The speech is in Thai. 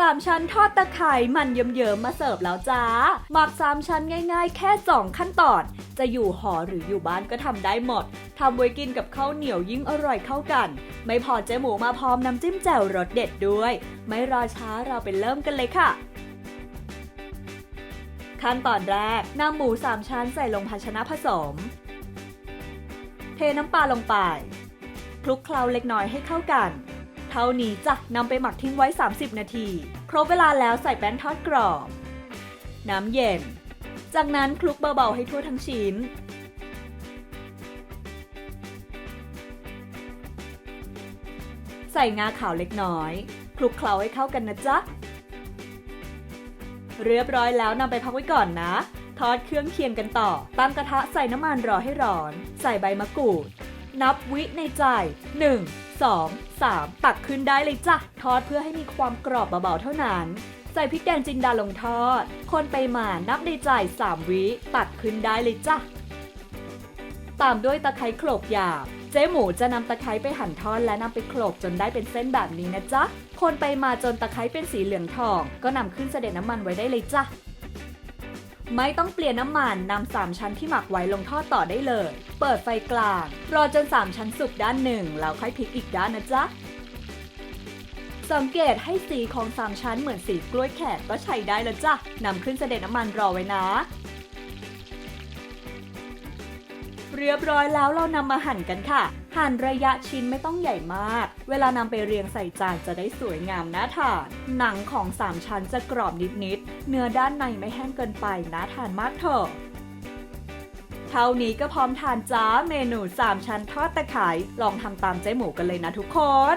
สามชั้นทอดตะไคร้มันเยิ้มๆมาเสิร์ฟแล้วจ้า หมักสามชั้นง่ายๆ แค่สองขั้นตอน จะอยู่หอหรืออยู่บ้านก็ทำได้หมดทำไว้กินกับข้าวเหนียวยิ่งอร่อยเข้ากัน ไม่พอเจ๊หมูมาพร้อมน้ำจิ้มแจ่วรสเด็ดด้วย ไม่รอช้าเราไปเริ่มกันเลยค่ะขั้นตอนแรกนำหมูสามชั้นใส่ลงภาชนะผสม เทน้ำปลาลงไป คลุกเคล้าเล็กน้อยให้เข้ากัน เท่านี้จ้ะนำไปหมักทิ้งไว้ 30 นาที ครบเวลาแล้วใส่แป้งทอดกรอบ น้ำเย็น จากนั้นคลุกเบาๆให้ทั่วทั้งชิ้น ใส่งาขาวเล็กน้อย คลุกเคล้าให้เข้ากันนะจ๊ะ เรียบร้อยแล้วนำไปพักไว้ก่อนนะ ทอดเครื่องเคียงกันต่อ ตั้งกระทะใส่น้ำมันรอให้ร้อน ใส่ใบมะกรูด นับวิในใจ 1 2 3 ตักขึ้นได้เลยจ้ะ ทอดเพื่อให้มีความกรอบเบาๆเท่านั้น ใส่พริกแดงจินดาลงทอด คนไปมานับในใจ 3 วิ ตักขึ้นได้เลยจ้ะ ตามด้วยตะไคร้โขลกหยาบเจ๊หมูจะนำตะไคร้ไปหั่นทอดและนำไปโขลกจนได้เป็นเส้นแบบนี้นะจ๊ะ คนไปมาจนตะไคร้เป็นสีเหลืองทอง ก็นำขึ้นเสด็จน้ำมันไว้ได้เลยจ้ะ ไม่ต้องเปลี่ยนน้ำมันนำสามชั้นที่หมักไว้ลงทอดต่อได้เลย เปิดไฟกลาง รอจนสามชั้นสุกด้านหนึ่งแล้วค่อยพลิกอีกด้านนะจ๊ะ สังเกตให้สีของสามชั้นเหมือนสีกล้วยแขกก็ใช้ได้แล้วจ้ะนำขึ้นเสด็จน้ำมันรอไว้นะ เรียบร้อยแล้วเรานำมาหั่นกันค่ะ หั่นระยะชิ้นไม่ต้องใหญ่มาก เวลานำไปเรียงใส่จานจะได้สวยงามน่าทาน หนังของ 3 ชั้นจะกรอบนิดๆ เนื้อด้านในไม่แห้งเกินไปน่าทานมากเถอะเท่านี้ก็พร้อมทานจ้าเมนู 3 ชั้นทอดตะไคร้ลองทำตามเจ๊หมูกันเลยนะทุกคน